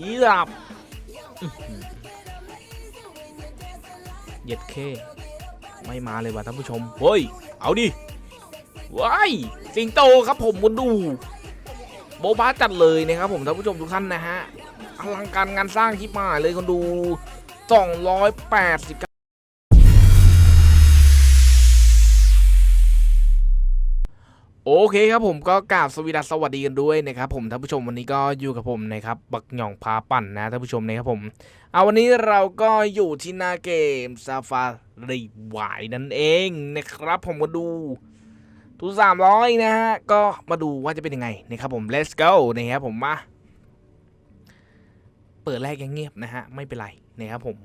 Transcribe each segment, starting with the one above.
ยีราบอื้อหือเย็ดเค ไม่มาเลยว่ะท่านผู้ชม เฮ้ย เอาดิว้ายสิงโตครับผมคุณดู โบบาจัดเลยนะครับผมท่านผู้ชมทุกท่านนะฮะ อลังการงานสร้างที่มาเลยคนดู 289 โอเคครับผมก็กราบสวีดัสสวัสดีกันด้วยนะครับผมท่านผู้ชมวันนี้ก็อยู่กับผมนะครับบักหย่องพาปั่นนะท่านผู้ชมนะครับผมเอาวันนี้เราก็อยู่ที่หน้าเกมซาฟารีวายนั่นเองนะครับผมมาดูทุกสามร้อยนะฮะก็มาดูว่าจะเป็นยังไงนะครับผม let's go นะครับผมมา เปิดแรกยังเงียบนะฮะไม่เป็นไรนะครับผม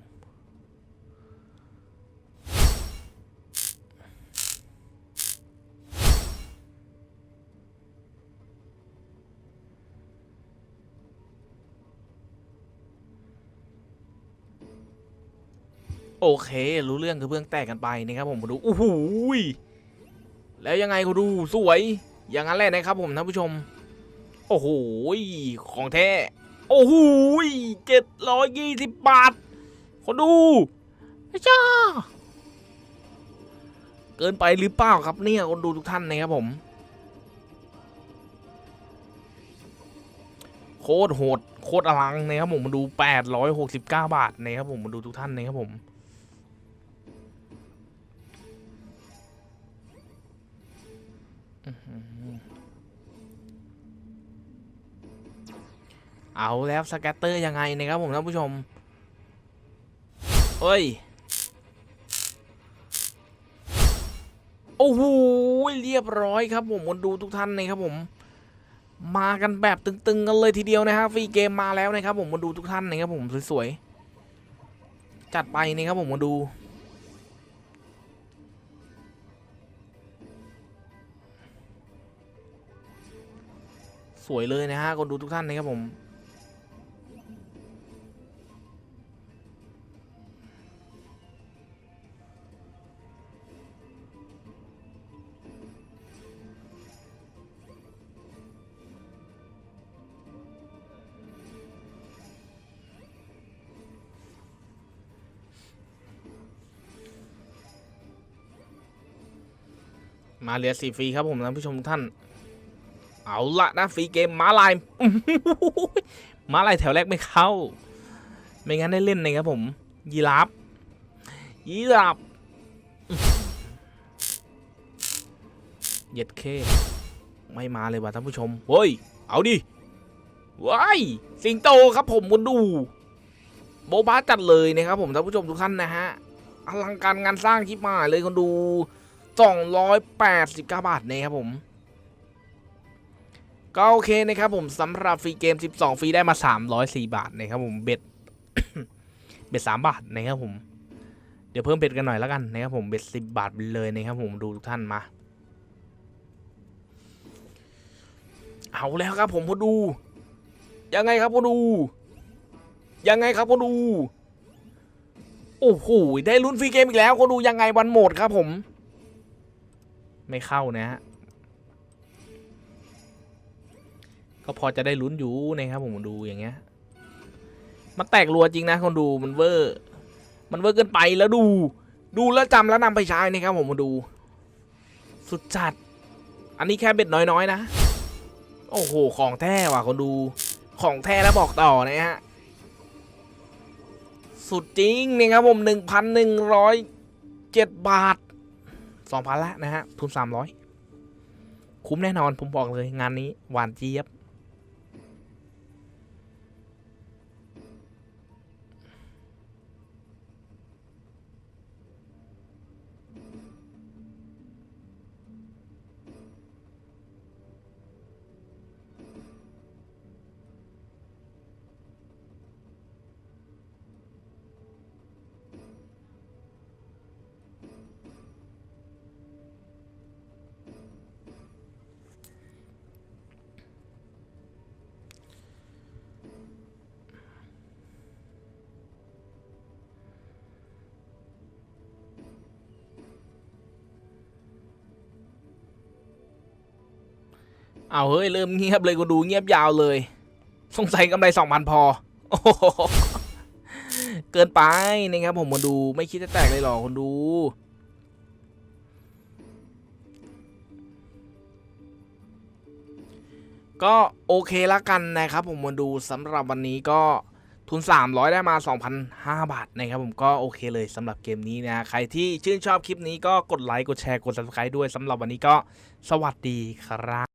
โอเค รู้เรื่องคือเพื่องแตกกันไปนะครับผมมาดูโอ้โหยแล้วยังไงก็ดูสวย อย่างนั้นแหละนะครับผมท่านผู้ชม โอ้โหของแท้โอ้โหเจ็ดร้อยยี่สิบบาทคนดูจ้าเกินไปหรือเปล่าครับเนี่ยคนดูทุกท่านนะครับผม โคตรโหดโคตรอลังนะครับผมมาดู 869 บาทนะครับผมมาดูทุกท่านนะครับผม เอาแล้วสแกตเตอร์ยังไงนะครับผมท่านผู้ชม เอ้ย โอ้โห เรียบร้อยครับผมคนดูทุกท่านนะครับผม มากันแบบตึงๆกันเลยทีเดียวนะฮะฟรีเกมมาแล้วนะครับผมมาดูทุกท่านนะครับผมสวยๆ จัดไปนะครับผมมาดู สวยเลยนะฮะคนดูทุกท่านนะครับผมมาเหลือสี่ฟรีครับผมท่านผู้ชมทุกท่าน เอาละนะฟรีเกมม้าลายม้าลายแถวแรกไม่เข้า ไม่งั้นได้เล่นนะครับผม ยีราฟยีราฟเย็ดเคไม่มาเลยว่ะท่านผู้ชมเฮ้ย เอาดิว้ายสิงโตครับผมคุณดูโบบาจัดเลยนะครับผมท่านผู้ชมทุกท่านนะฮะอลังการงานสร้างคลิปมาเลยคนดู 289 บาทนะครับผม ก็โอเคนะครับผมสำหรับฟรีเกม 12 ฟรีได้มา 304 บาทนะครับผมเบ็ดเบ็ด3บาทนะครับผม เดี๋ยวเพิ่มเบ็ดกันหน่อยแล้วกันนะครับผมเบ็ด10 บาทไปเลยนะครับผมดูทุกท่านมา เอาแล้วครับผมพอดู ยังไงครับพอดู ยังไงครับพอดู โอ้โหได้ลุ้นฟรีเกมอีกแล้วพอดูยังไงวันโหมดครับผม ไม่เข้านะฮะ ก็พอจะได้ลุ้นอยู่นะครับผมดูอย่างเงี้ย มันแตกรัวจริงนะคนดูมันเวอร์ มันเวอร์เกินไปแล้วดู ดูแล้วจำแล้วนำไปใช้นะครับผมมาดู สุดจัด อันนี้แค่เบ็ดน้อยๆนะ โอ้โห ของแท้ว่ะคนดู ของแท้แล้วบอกต่อนะฮะ สุดจริงนี่ครับผมหนึ่งพันหนึ่งร้อยเจ็ดบาทสองพันละนะฮะ ทุนสามร้อยคุ้มแน่นอนผมบอกเลยงานนี้หวานเจี๊ยบ เอาเฮ้ยเริ่มเงียบเลยกูดูเงียบยาวเลย สงสัยกำไรสองพันพอโอ้โหเกินไปนะครับผมมาดูไม่คิดจะแตกเลยหรอคนดูก็โอเคละกันนะครับผมมาดูสำหรับวันนี้ก็ทุน 300 ได้มา 2,005 บาทนะครับผมก็โอเคเลยสำหรับเกมนี้นะใครที่ชื่นชอบคลิปนี้ก็กดไลค์กดแชร์กด subscribe ด้วยสำหรับวันนี้ก็สวัสดีครับ